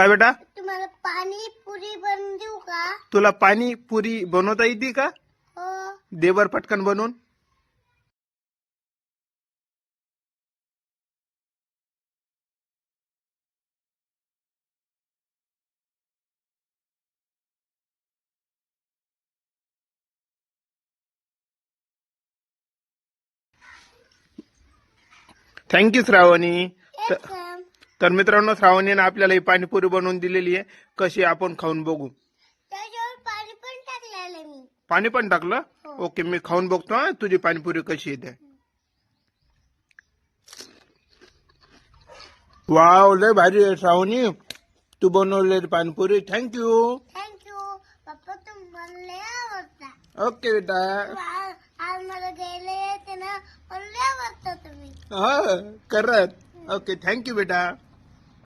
काय बेटा? तुम्हाला पाणी पुरी बनवून देऊ का? तुला पाणी पुरी बनवता येते का? हो. देवर पटकन बनवून. Thank you Shravani. त- तर मित्रांनो श्रावणीने आपल्याला ही पाणीपुरी बनवून दिलेली आहे. कशी आपण खाऊन बघू. त्याच्यावर पाणी पण टाकलेलं मी. पाणी पण टाकलं? हो. ओके मी खाऊन बघतो हा. तुझी पाणीपुरी कशी येते वाव लय भारी आहे श्रावणी. तू बनवलेली पाणीपुरी. थँक्यू थँक्यू पप्पा तुम्हाला लय आवडता. ओके बेटा. आज आज मला गेले येते ना. मला लय आवडतं तुम्ही. हा करत ओके थँक्यू बेटा.